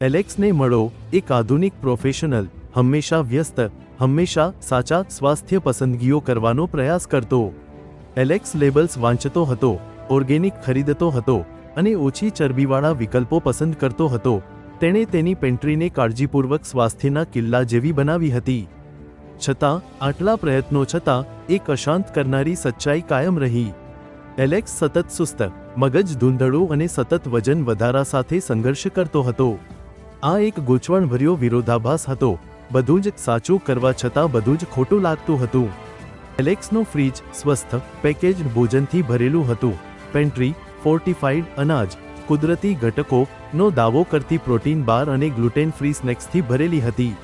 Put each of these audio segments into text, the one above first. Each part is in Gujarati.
એલેક્સને મળો એક આધુનિક પ્રોફેશનલ, હંમેશા વ્યસ્ત, હંમેશા સાચા સ્વાસ્થ્ય પસંદગીઓ કરવાનો પ્રયાસ કરતો. એલેક્સ લેબલ્સ વાંચતો હતો, ઓર્ગેનિક ખરીદતો હતો અને ઓછી ચરબીવાળા વિકલ્પો પસંદ કરતો હતો. તેણે તેની પેન્ટ્રીને કાળજીપૂર્વક સ્વાસ્થ્યના કિલ્લા જેવી બનાવી હતી. છતાં, આટલા પ્રયત્નો છતાં, એક અશાંત કરનારી સચ્ચાઈ કાયમ રહી. એલેક્સ સતત સુસ્ત, મગજ ધૂંધળું અને સતત વજન વધારા સાથે સંઘર્ષ કરતો હતો. આ એક ગૂંચવણભર્યો વિરોધાભાસ હતો. બધું જ સાચું કરવા છતાં બધું જ ખોટું લાગતું હતું. એલેક્સનું ફ્રીજ સ્વસ્થ પેકેજ ભોજનથી ભરેલું હતું. પેન્ટ્રી ફોર્ટિફાઈડ અનાજ, કુદરતી ઘટકોનો દાવો કરતી પ્રોટીન બાર અને ગ્લુટેન ફ્રી સ્નેક્સથી ભરેલી હતી.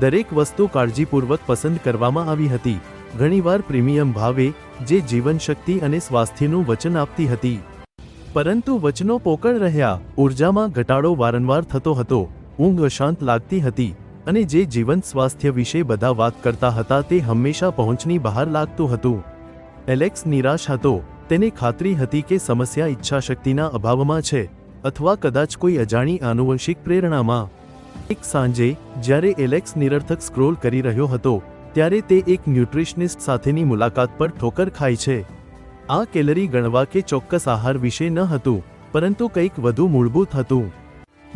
દરેક વસ્તુ કાળજીપૂર્વક પસંદ કરવામાં આવી હતી. ઘણીવાર પ્રીમિયમ ભાવે જે જીવનશક્તિ અને સ્વાસ્થ્યનું વચન આપતી હતી. પરંતુ વચનો પોકળ રહ્યા, ઉર્જામાં ઘટાડો વારંવાર થતો હતો. ઊંઘ અશાંત લાગતી હતી અને જે જીવંત સ્વાસ્થ્ય વિશે બધા વાત કરતા હતા તે હંમેશા પહોંચની બહાર લાગતું હતું. એલેક્સ નિરાશ હતો. તેને ખાતરી હતી કે સમસ્યા ઈચ્છાશક્તિના અભાવમાં છે અથવા કદાચ કોઈ અજાણી આનુવંશિક પ્રેરણામાં. એક સાંજે, જ્યારે એલેક્સ નિરર્થક સ્ક્રોલ કરી રહ્યો હતો, ત્યારે તે એક ન્યુટ્રિશનિસ્ટ સાથેની મુલાકાત પર ઠોકર ખાય છે. આ કેલરી ગણવા કે ચોક્કસ આહાર વિશે ન હતું, પરંતુ કંઈક વધુ મૂળભૂત હતું.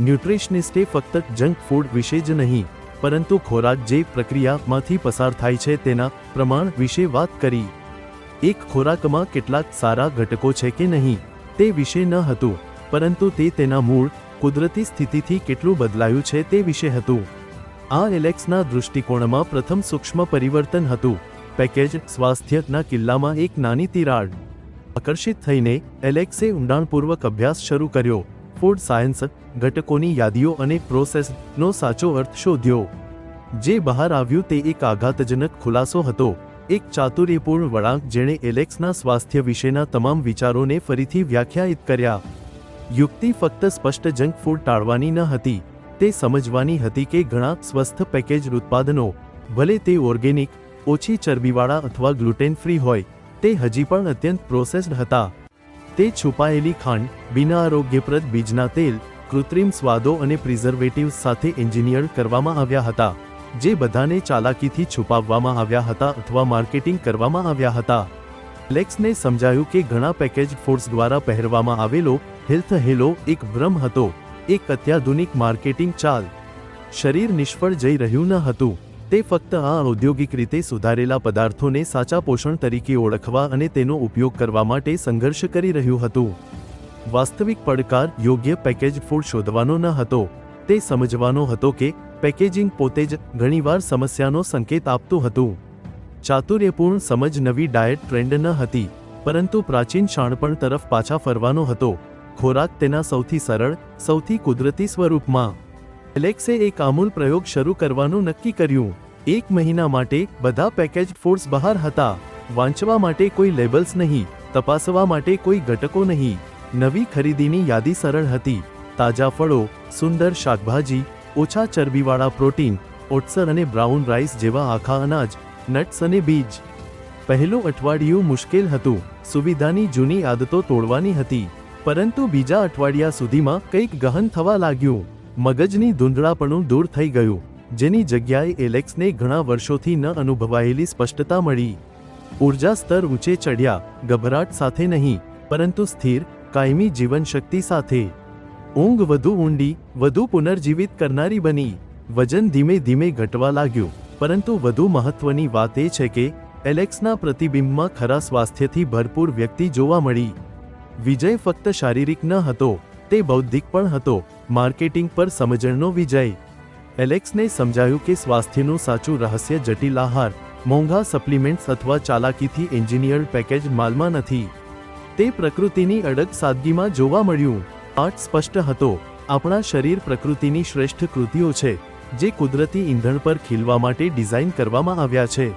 ન્યુટ્રિશનિસ્ટે ફક્ત જંક ફૂડ વિશે જ નહીં, પરંતુ ખોરાક જે પ્રક્રિયામાંથી પસાર થાય છે તેના પ્રમાણ વિશે વાત કરી. એક ખોરાકમાં કેટલાક સારા ઘટકો છે કે નહીં, તે વિશે ન હતું, પરંતુ તે તેના મૂળ, કુદરતી સ્થિતિથી કેટલું બદલાયું છે તે વિશે હતું. આ એલેક્સના દૃષ્ટિકોણમાં પ્રથમ સૂક્ષ્મ પરિવર્તન હતું. પેકેજ સ્વાસ્થ્યના કિલ્લામાં એક નાની તિરાડ આકર્ષિત થઈને એલેક્સે ઊંડાણપૂર્વક અભ્યાસ શરૂ કર્યો. ફૂડ સાયન્સ ઘટકોની યાદીઓ અને પ્રોસેસનો સાચો અર્થ શોધ્યો. જે બહાર આવ્યું તે એક આઘાતજનક ખુલાસો હતો. એક ચાતુર્યપૂર્ણ વળાંક જેણે એલેક્સના સ્વાસ્થ્ય વિશેના તમામ વિચારોને ફરીથી વ્યાખ્યાયિત કર્યા. યુક્તિ ફક્ત સ્પષ્ટ જંક ફૂડ ટાળવાની ન હતી. તે સમજવાની હતી કે ઘણા સ્વસ્થ પેકેજ ઉત્પાદનો, ભલે તે ઓર્ગેનિક ઓછી ચરબીવાળા અથવા ગ્લુટેન ફ્રી હોય, તે હજી પણ અત્યંત પ્રોસેસ્ડ હતા. તે છુપાયેલી ખાંડ, બિના આરોગ્યપ્રદ બીજના તેલ, કૃત્રિમ સ્વાદો અને પ્રિઝર્વેટિવ્સ સાથે એન્જિનિયર કરવામાં આવ્યા હતા, જે બધાને ચાલાકીથી છુપાવવામાં આવ્યા હતા અથવા માર્કેટિંગ કરવામાં આવ્યા હતા. લેક્સને સમજાયું કે ઘણા પેકેજ ફૂડ્સ દ્વારા પહેરવામાં આવેલો હેલ્થ હેલો એક ભ્રમ હતો, એક અત્યાધુનિક માર્કેટિંગ ચાલ. શરીર નિષ્ફળ જઈ રહ્યું ન હતું. તે ફક્ત આ ઔદ્યોગિક રીતે સુધારેલા પદાર્થોને સાચા પોષણ તરીકે ઓળખવા અને તેનો ઉપયોગ કરવા માટે સંઘર્ષ કરી રહ્યું હતું. વાસ્તવિક પડકાર યોગ્ય પેકેજ ફૂડ શોધવાનો ન હતો. તે સમજવાનો હતો કે પેકેજિંગ પોતે જ ઘણીવાર સમસ્યાનો સંકેત આપતું હતું. ચાતુર્યપૂર્ણ સમજ નવી ડાયટ ટ્રેન્ડ ન હતી, પરંતુ પ્રાચીન શાણપણ તરફ પાછા ફરવાનો હતો. ખોરાક તેના સૌથી સરળ, સૌથી કુદરતી સ્વરૂપમાં એલેક્સે એક આમૂલ પ્રયોગ શરૂ કરવાનું નક્કી કર્યું. એક મહિના માટે બધા પેકેજ ફૂડ્સ બહાર હતા. વાંચવા માટે કોઈ લેબલ્સ નહીં, તપાસવા માટે કોઈ ઘટકો નહીં. નવી ખરીદીની યાદી સરળ હતી. તાજા ફળો, સુંદર શાકભાજી, ઓછા ચરબીવાળા પ્રોટીન, ઓટ્સર અને બ્રાઉન રાઈસ જેવા આખા અનાજ, નટ્સ અને બીજ. પહેલું અઠવાડિયું મુશ્કેલ હતું. સુવિધાની જૂની આદતો તોડવાની હતી. પરંતુ બીજા અઠવાડિયા સુધીમાં કંઈક ગહન થવા લાગ્યું. મગજની ધૂંધળાપણું દૂર થઈ ગયું, જેની જગ્યાએ એલેક્સને ઘણા વર્ષોથી ન અનુભવાયેલી સ્પષ્ટતા મળી. ઊર્જા સ્તર ઊંચે ચડ્યા ગભરાટ સાથે નહીં, પરંતુ સ્થિર, કાયમી જીવનશક્તિ સાથે. ઊંઘ વધુ ઊંડી, વધુ પુનર્જીવિત કરનારી બની. વજન ધીમે ધીમે ઘટવા લાગ્યું, પરંતુ વધુ મહત્વની વાત એ છે કે, એલેક્સના પ્રતિબિંબમાં ખરા સ્વાસ્થ્યથી ભરપૂર વ્યક્તિ જોવા મળી. વિજય ફક્ત શારીરિક ન હતો તે બૌદ્ધિક પણ હતો. માર્કેટિંગ પર સમજણનો વિજય. એલેક્સને સમજાયું કે સ્વાસ્થ્યનું સાચું રહસ્ય જટિલ આહાર, મોંઘા સપ્લિમેન્ટ્સ અથવા ચાલાકીથી એન્જિનિયર્ડ પેકેજ માલમાં નથી. તે પ્રકૃતિની અડગ સાદગીમાં જોવા મળ્યું. પાઠ સ્પષ્ટ હતો. આપણા શરીર પ્રકૃતિની શ્રેષ્ઠ કૃતિઓ છે, જે કુદરતી ઈંધણ પર ખીલવા માટે ડિઝાઇન કરવામાં આવ્યા છે.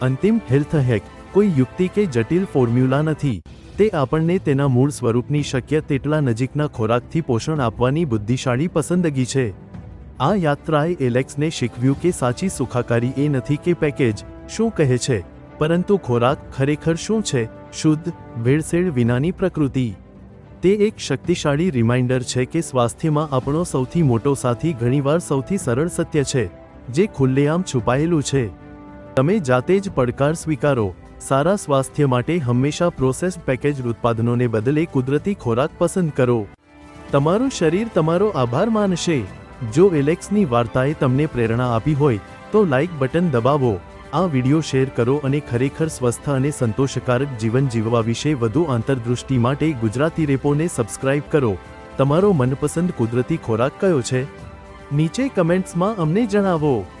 અંતિમ હેલ્થ હેક, કોઈ યુક્તિ કે જટિલ ફોર્મ્યુલા નથી. તે આપણને તેના મૂળ સ્વરૂપની શક્ય તેટલા નજીકના ખોરાકથી પોષણ આપવાની બુદ્ધિશાળી પસંદગી છે. આ યાત્રાએ એલેક્સને શીખવ્યું કે સાચી સુખાકારી એ નથી કે પેકેજ, શું કહે છે, પરંતુ ખોરાક ખરેખર શું છે, શુદ્ધ ભેળસેળ વિનાની પ્રકૃતિ. તે એક શક્તિશાળી રિમાઇન્ડર છે કે સ્વાસ્થ્યમાં આપણો સૌથી મોટો સાથી ઘણીવાર સૌથી સરળ સત્ય છે, જે ખુલ્લેઆમ છુપાયેલું છે. તમે જાતે જ પડકાર સ્વીકારો. સારા સ્વાસ્થ્ય માટે હંમેશા પ્રોસેસ્ડ પેકેજ ઉત્પાદનોને બદલે કુદરતી ખોરાક પસંદ કરો. તમારું શરીર તમારો આભાર માનશે. જો એલેક્સની વાર્તાએ તમને પ્રેરણા આપી હોય, તો લાઇક બટન દબાવો. આ વિડિયો શેર કરો અને ખરેખર સ્વસ્થ અને સંતોષકારક જીવન જીવવા વિશે વધુ આંતરદૃષ્ટિ માટે ગુજરાતી રેપોને સબસ્ક્રાઇબ કરો. તમારો મનપસંદ કુદરતી ખોરાક કયો છે? નીચે કમેન્ટ્સમાં અમને જણાવો.